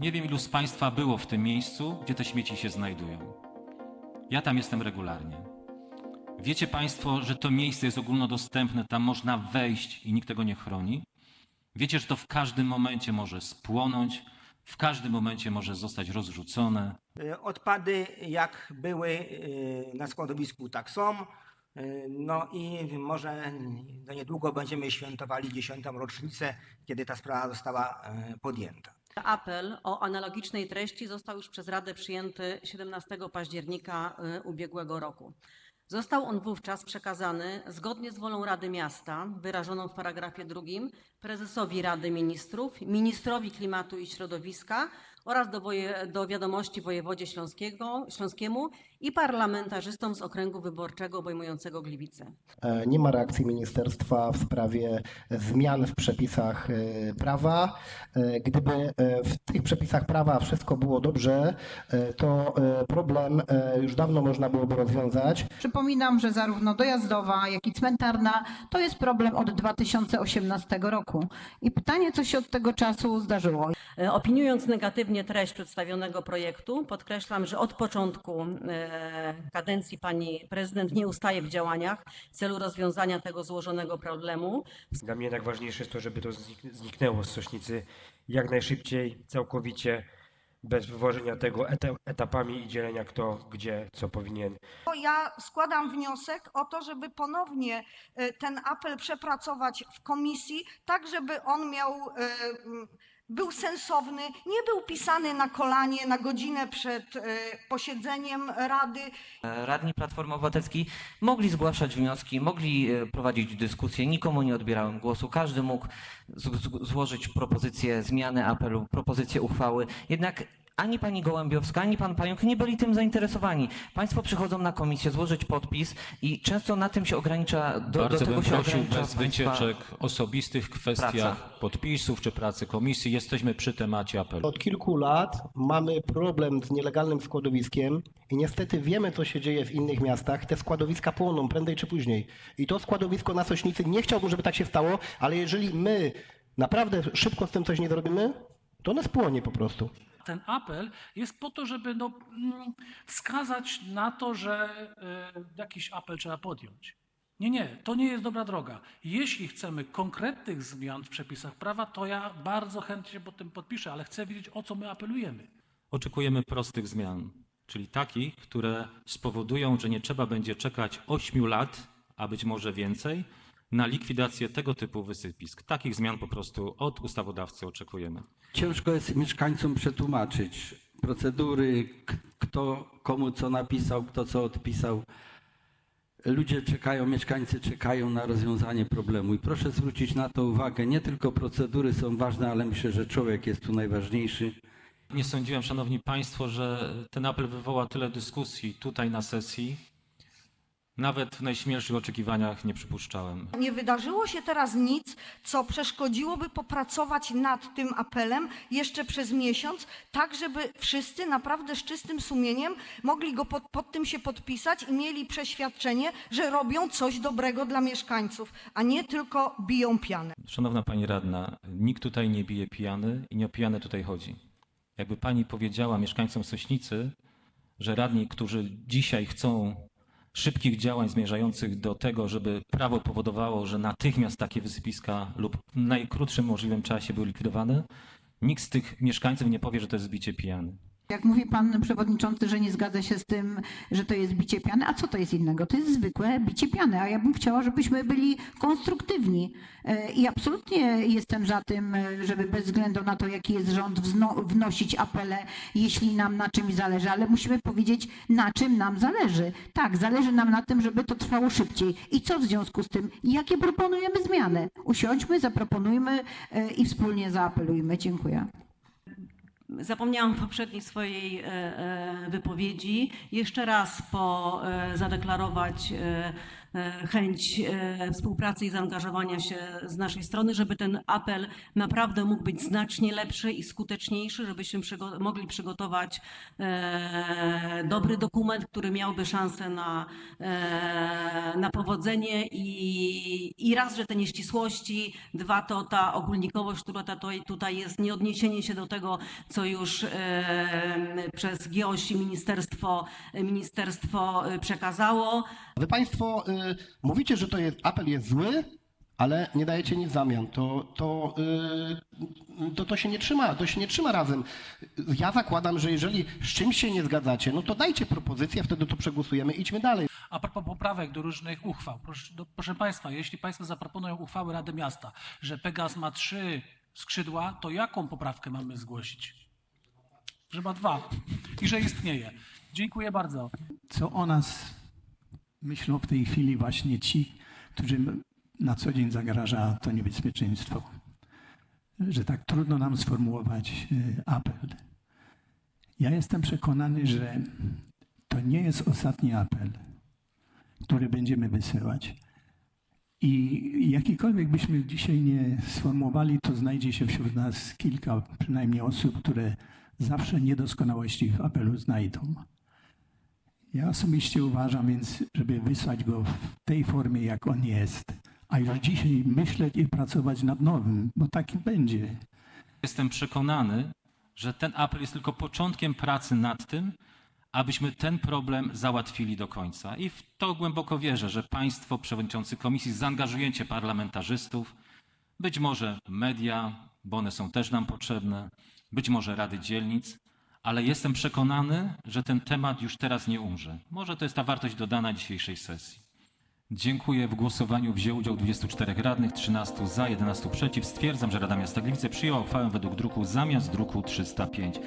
Nie wiem, ilu z Państwa było w tym miejscu, gdzie te śmieci się znajdują. Ja tam jestem regularnie. Wiecie Państwo, że to miejsce jest ogólnodostępne, tam można wejść i nikt tego nie chroni? Wiecie, że to w każdym momencie może spłonąć, w każdym momencie może zostać rozrzucone. Y, Odpady jak były y, na składowisku, tak są. Y, No i może niedługo będziemy świętowali dziesiątą rocznicę, kiedy ta sprawa została podjęta. Apel o analogicznej treści został już przez Radę przyjęty 17 października y, ubiegłego roku. Został on wówczas przekazany zgodnie z wolą Rady Miasta, wyrażoną w paragrafie drugim, prezesowi Rady Ministrów, ministrowi klimatu i środowiska oraz do, woje, do wiadomości wojewodzie śląskiego, śląskiemu i parlamentarzystom z okręgu wyborczego obejmującego Gliwice. E, Nie ma reakcji ministerstwa w sprawie zmian w przepisach e, prawa. E, Gdyby e, w tych przepisach prawa wszystko było dobrze, e, to e, problem e, już dawno można byłoby rozwiązać. Przypominam, że zarówno dojazdowa, jak i cmentarna to jest problem od 2018 roku. I pytanie, co się od tego czasu zdarzyło? E, Opiniując negatywnie treść przedstawionego projektu, podkreślam, że od początku e, kadencji pani prezydent nie ustaje w działaniach w celu rozwiązania tego złożonego problemu. Dla mnie najważniejsze jest to, żeby to znik- zniknęło z Sośnicy jak najszybciej, całkowicie, bez wywożenia tego eta- etapami i dzielenia kto, gdzie, co powinien Ja składam wniosek o to, żeby ponownie e, ten apel przepracować w komisji, tak żeby on miał, e, był sensowny, nie był pisany na kolanie na godzinę przed e, posiedzeniem Rady. Radni Platformy Obywatelskiej mogli zgłaszać wnioski, mogli e, prowadzić dyskusje, nikomu nie odbierałem głosu, każdy mógł złożyć propozycję zmiany apelu, propozycję uchwały, jednak ani pani Gołębiowska, ani pan Pająk nie byli tym zainteresowani. Państwo przychodzą na komisję złożyć podpis i często na tym się ogranicza, do, do Bardzo tego bym się prosił ogranicza bez wycieczek osobistych w kwestiach podpisów czy pracy komisji. Jesteśmy przy temacie apelu. Od kilku lat mamy problem z nielegalnym składowiskiem i niestety wiemy, co się dzieje w innych miastach. Te składowiska płoną prędzej czy później. I to składowisko na Sośnicy, nie chciałbym, żeby tak się stało, ale jeżeli my naprawdę szybko z tym coś nie zrobimy, to one spłonie po prostu. Ten apel jest po to, żeby no, mm, wskazać na to, że e, jakiś apel trzeba podjąć. Nie, nie, to nie jest dobra droga. Jeśli chcemy konkretnych zmian w przepisach prawa, to ja bardzo chętnie się pod tym podpiszę, ale chcę wiedzieć, o co my apelujemy. Oczekujemy prostych zmian, czyli takich, które spowodują, że nie trzeba będzie czekać 8 lat, a być może więcej, na likwidację tego typu wysypisk. Takich zmian po prostu od ustawodawcy oczekujemy. Ciężko jest mieszkańcom przetłumaczyć procedury, kto komu co napisał, kto co odpisał. Ludzie czekają, mieszkańcy czekają na rozwiązanie problemu i proszę zwrócić na to uwagę. Nie tylko procedury są ważne, ale myślę, że człowiek jest tu najważniejszy. Nie sądziłem, szanowni państwo, że ten apel wywoła tyle dyskusji tutaj na sesji. Nawet w najśmielszych oczekiwaniach nie przypuszczałem. Nie wydarzyło się teraz nic, co przeszkodziłoby popracować nad tym apelem jeszcze przez miesiąc, tak żeby wszyscy naprawdę z czystym sumieniem mogli go pod, pod tym się podpisać i mieli przeświadczenie, że robią coś dobrego dla mieszkańców, a nie tylko biją pianę. Szanowna pani radna, nikt tutaj nie bije pijany i nie o pijane tutaj chodzi. Jakby pani powiedziała mieszkańcom Sośnicy, że radni, którzy dzisiaj chcą szybkich działań zmierzających do tego, żeby prawo powodowało, że natychmiast takie wysypiska lub w najkrótszym możliwym czasie były likwidowane, nikt z tych mieszkańców nie powie, że to jest bicie pijany. Jak mówi pan przewodniczący, że nie zgadza się z tym, że to jest bicie piany, a co to jest innego? To jest zwykłe bicie piany, a ja bym chciała, żebyśmy byli konstruktywni. E, I absolutnie jestem za tym, e, żeby bez względu na to, jaki jest rząd, wnosić apele, jeśli nam na czymś zależy, ale musimy powiedzieć, na czym nam zależy. Tak, zależy nam na tym, żeby to trwało szybciej. I co w związku z tym? Jakie proponujemy zmiany? Usiądźmy, zaproponujmy e, i wspólnie zaapelujmy. Dziękuję. Zapomniałam w poprzedniej swojej e, e, wypowiedzi jeszcze raz e, zadeklarować chęć e, współpracy i zaangażowania się z naszej strony, żeby ten apel naprawdę mógł być znacznie lepszy i skuteczniejszy, żebyśmy przygo- mogli przygotować e, dobry dokument, który miałby szansę na, e, na powodzenie i, i raz, że te nieścisłości, dwa to ta ogólnikowość, która ta, tutaj jest, nie odniesienie się do tego, co już e, przez GIOŚ i ministerstwo, ministerstwo e, przekazało. Wy Państwo mówicie, że to jest, apel jest zły, ale nie dajecie nic w zamian. To, to, y, to, to, się nie trzyma, to się nie trzyma razem. Ja zakładam, że jeżeli z czymś się nie zgadzacie, no to dajcie propozycję, wtedy to przegłosujemy, idźmy dalej. A propos poprawek do różnych uchwał. Proszę, do, proszę Państwa, jeśli Państwo zaproponują uchwałę Rady Miasta, że Pegas ma trzy skrzydła, to jaką poprawkę mamy zgłosić? Że ma dwa i że istnieje. Dziękuję bardzo. co o nas myślą w tej chwili właśnie ci, którym na co dzień zagraża to niebezpieczeństwo. Że tak trudno nam sformułować y, apel. Ja jestem przekonany, że to nie jest ostatni apel, który będziemy wysyłać. I jakikolwiek byśmy dzisiaj nie sformułowali, to znajdzie się wśród nas kilka przynajmniej osób, które zawsze niedoskonałości w apelu znajdą. Ja osobiście uważam więc, żeby wysłać go w tej formie, jak on jest, a już dzisiaj myśleć i pracować nad nowym, bo taki będzie. Jestem przekonany, że ten apel jest tylko początkiem pracy nad tym, abyśmy ten problem załatwili do końca. I w to głęboko wierzę, że Państwo, przewodniczący komisji, zaangażujecie parlamentarzystów, być może media, bo one są też nam potrzebne, być może rady dzielnic, ale jestem przekonany, że ten temat już teraz nie umrze. Może to jest ta wartość dodana dzisiejszej sesji. Dziękuję. W głosowaniu wzięło udział 24 radnych, 13 za, 11 przeciw. Stwierdzam, że Rada Miasta Gliwice przyjęła uchwałę według druku zamiast druku 305.